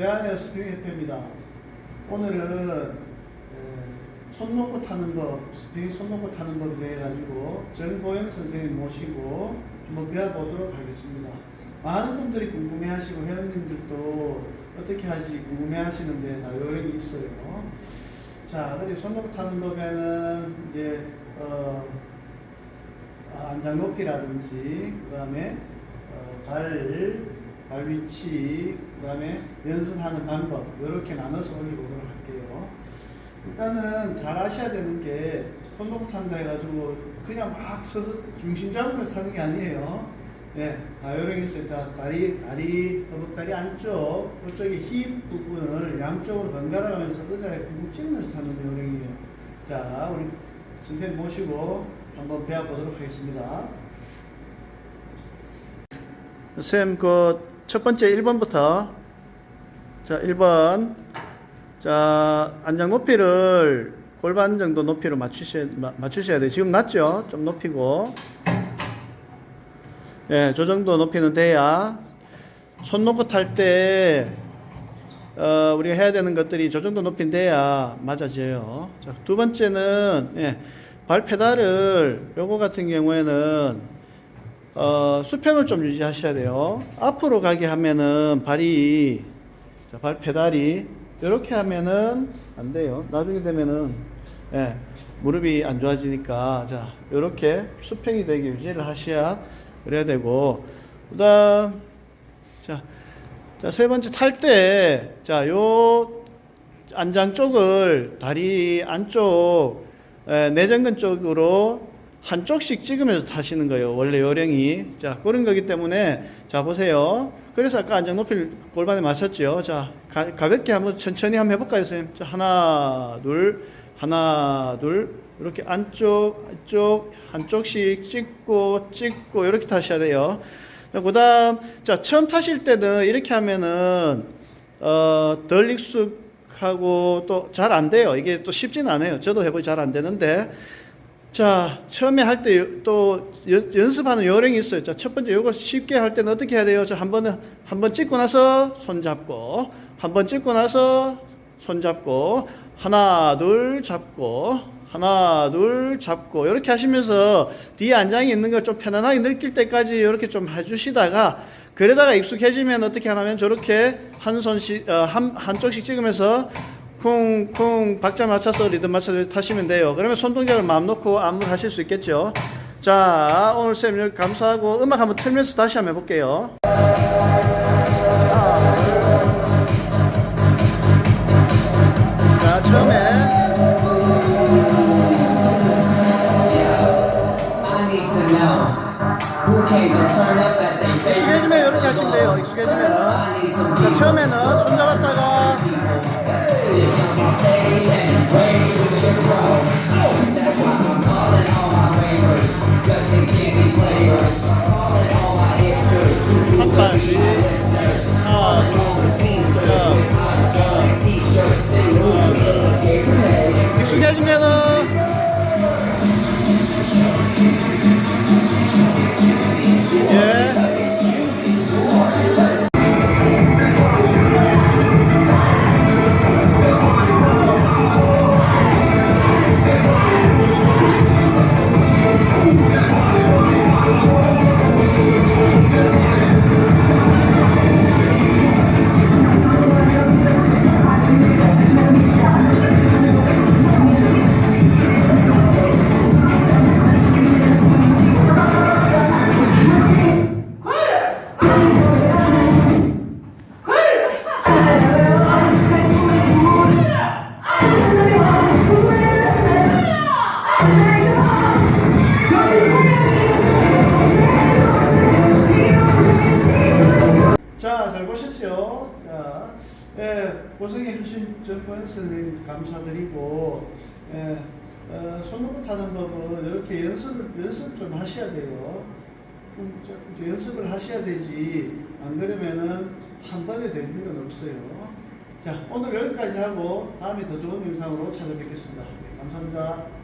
스프링 FM입니다. 오늘은 에, 손 놓고 타는 법, 스프링 손 놓고 타는 법에 해가지고 정보영 선생님 모시고 한번 배워보도록 하겠습니다. 많은 분들이 궁금해하시고 회원님들도 어떻게 하지 궁금해하시는데 다 요령이 있어요. 자, 어디 손 놓고 타는 법에는 이제 어, 아, 안장 높이라든지 그 다음에 어, 발, 발 위치, 그 다음에 연습하는 방법 이렇게 나눠서 올려보도록 할게요. 일단은 잘 아셔야 되는 게 손놓고 탄다 해가지고 그냥 막 서서 중심 잡으면서 타는 게 아니에요. 네, 아, 요령이 있어요. 자, 다리, 다리, 허벅다리 안쪽, 그쪽에 힙 부분을 양쪽으로 번갈아 가면서 의자에 꾹 찍으면서 타는 요령이에요. 자, 우리 선생님 모시고 한번 배워보도록 하겠습니다. 선생님, 그 첫 번째 1번부터. 자, 1번. 자, 안장 높이를 골반 정도 높이로 맞추셔야, 마- 맞추셔야 돼요. 지금 낮죠? 좀 높이고. 예, 저 정도 높이는 돼야 손 놓고 탈 때, 어, 우리가 해야 되는 것들이 저 정도 높이는 돼야 맞아져요. 자, 두 번째는, 예, 발 페달을, 요거 같은 경우에는, 어, 수평을 좀 유지하셔야 돼요. 앞으로 가게 하면은 발이, 자, 발 페달이, 이렇게 하면은 안 돼요. 나중에 되면은, 예, 무릎이 안 좋아지니까, 자, 이렇게 수평이 되게 유지를 하셔야 그래야 되고, 그 다음, 자, 자, 세 번째 탈 때, 자, 요 안장 쪽을 다리 안쪽, 에, 내전근 쪽으로 한쪽씩 찍으면서 타시는 거예요. 원래 요령이. 자, 그런 거기 때문에, 자, 보세요. 그래서 아까 안장 높이를 골반에 맞췄죠. 자, 가, 가볍게 한번 천천히 한번 해볼까요, 선생님? 자, 하나, 둘, 하나, 둘. 이렇게 안쪽, 안쪽, 한쪽씩 찍고, 찍고, 이렇게 타셔야 돼요. 그 다음, 자, 처음 타실 때는 이렇게 하면은, 어, 덜 익숙하고 또 잘 안 돼요. 이게 또 쉽지는 않아요. 저도 해보기 잘 안 되는데. 자, 처음에 할 때 또 연습하는 요령이 있어요. 자, 첫 번째 요거 쉽게 할 때는 어떻게 해야 돼요? 자, 한 번은, 한번 찍고 나서 손 잡고, 한 번 찍고 나서 손 잡고, 하나, 둘 잡고, 하나, 둘 잡고, 이렇게 하시면서 뒤에 안장이 있는 걸 좀 편안하게 느낄 때까지 이렇게 좀 해주시다가, 그러다가 익숙해지면 어떻게 하냐면 저렇게 한 손씩, 어, 한, 한쪽씩 찍으면서 쿵쿵 박자 맞춰서 리듬 맞춰서 타시면 돼요. 그러면 손 동작을 마음 놓고 안무 하실 수 있겠죠. 자, 오늘 쌤 감사하고 음악 한번 틀면서 다시 한번 해볼게요. 자, 처음에. 익숙해지면 이렇게 하시면 돼요. 익숙해지면. 자, 처음에는 손 잡았 익 정권 선생님 감사드리고, 예, 어, 손으로 타는 법은 이렇게 연습을, 연습 좀 하셔야 돼요. 연습을 하셔야 되지, 안 그러면은 한 번에 되는 건 없어요. 자, 오늘 여기까지 하고 다음에 더 좋은 영상으로 찾아뵙겠습니다. 네, 감사합니다.